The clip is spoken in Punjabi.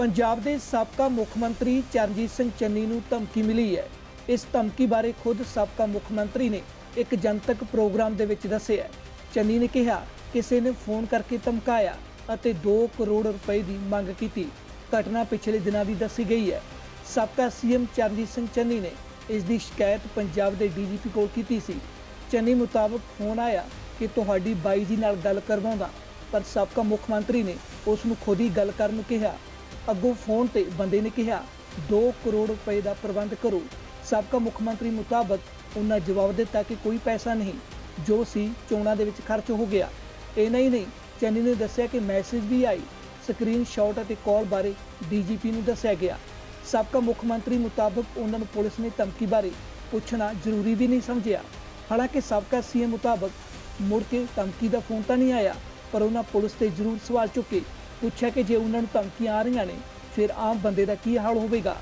ਪੰਜਾਬ ਦੇ ਸਾਬਕਾ ਮੁੱਖ ਮੰਤਰੀ ਚਰਨਜੀਤ ਸਿੰਘ ਚੰਨੀ ਨੂੰ ਧਮਕੀ ਮਿਲੀ ਹੈ। ਇਸ ਧਮਕੀ ਬਾਰੇ ਖੁਦ ਸਾਬਕਾ ਮੁੱਖ ਮੰਤਰੀ ਨੇ ਇੱਕ ਜਨਤਕ ਪ੍ਰੋਗਰਾਮ ਦੇ ਵਿੱਚ ਦੱਸਿਆ ਚੰਨੀ ਨੇ ਕਿਹਾ, ਕਿਸੇ ਨੇ ਫੋਨ ਕਰਕੇ ਧਮਕਾਇਆ ਅਤੇ 2 ਕਰੋੜ ਰੁਪਏ ਦੀ ਮੰਗ ਕੀਤੀ। ਘਟਨਾ ਪਿਛਲੇ ਦਿਨਾਂ ਦੀ ਦੱਸੀ ਗਈ ਹੈ। ਸਾਬਕਾ ਸੀਐਮ ਚਰਨਜੀਤ ਸਿੰਘ ਚੰਨੀ ਨੇ ਇਸ ਦੀ ਸ਼ਿਕਾਇਤ ਪੰਜਾਬ ਦੇ ਡੀਜੀਪੀ ਕੋਲ ਕੀਤੀ ਸੀ। ਚੰਨੀ ਮੁਤਾਬਕ ਫੋਨ ਆਇਆ ਕਿ ਤੁਹਾਡੀ ਬਾਈ ਜੀ ਨਾਲ ਗੱਲ ਕਰਵਾਉਂਦਾ, ਪਰ ਸਾਬਕਾ ਮੁੱਖ ਮੰਤਰੀ ਨੇ ਉਸ ਨੂੰ ਖੁਦ ਹੀ ਗੱਲ ਕਰਨ ਨੂੰ ਕਿਹਾ। ਅੱਗੋਂ ਫੋਨ ਤੇ ਬੰਦੇ ਨੇ ਕਿਹਾ 2 ਕਰੋੜ ਰੁਪਏ ਦਾ ਪ੍ਰਬੰਧ ਕਰੋ। ਸਾਬਕਾ ਮੁੱਖ ਮੰਤਰੀ ਮੁਤਾਬਕ ਉਹਨਾਂ ਜਵਾਬ ਦਿੱਤਾ ਕਿ ਕੋਈ ਪੈਸਾ ਨਹੀਂ, ਜੋ ਸੀ ਚੋਣਾਂ ਦੇ ਵਿੱਚ ਖਰਚ ਹੋ ਗਿਆ। ਇਹ ਨਹੀਂ ਨਹੀਂ, ਚੰਨੀ ਨੇ ਦੱਸਿਆ ਕਿ ਮੈਸੇਜ ਵੀ ਆਈ। ਸਕਰੀਨਸ਼ਾਟ ਅਤੇ ਕਾਲ ਬਾਰੇ ਡੀਜੀਪੀ ਨੂੰ ਦੱਸਿਆ ਗਿਆ। ਸਾਬਕਾ ਮੁੱਖ ਮੰਤਰੀ ਮੁਤਾਬਕ ਉਹਨਾਂ ਨੂੰ ਪੁਲਿਸ ਨੇ ਧਮਕੀ ਬਾਰੇ ਪੁੱਛਣਾ ਜ਼ਰੂਰੀ ਵੀ ਨਹੀਂ ਸਮਝਿਆ। ਹਾਲਾਂਕਿ ਸਾਬਕਾ ਸੀਐਮ ਮੁਤਾਬਕ ਮੁੜ ਕੇ ਧਮਕੀ ਦਾ ਫੋਨ ਤਾਂ ਨਹੀਂ ਆਇਆ, ਪਰ ਉਹਨਾਂ ਪੁਲਿਸ ਤੇ ਜ਼ਰੂਰ ਸਵਾਲ ਚੁੱਕੇ। ਪੁੱਛਿਆ ਕਿ ਜੇ ਉਹਨਾਂ ਨੂੰ ਧਮਕੀਆਂ ਆ ਰਹੀਆਂ ਨੇ, ਫਿਰ ਆਮ ਬੰਦੇ ਦਾ ਕੀ ਹਾਲ ਹੋਵੇਗਾ?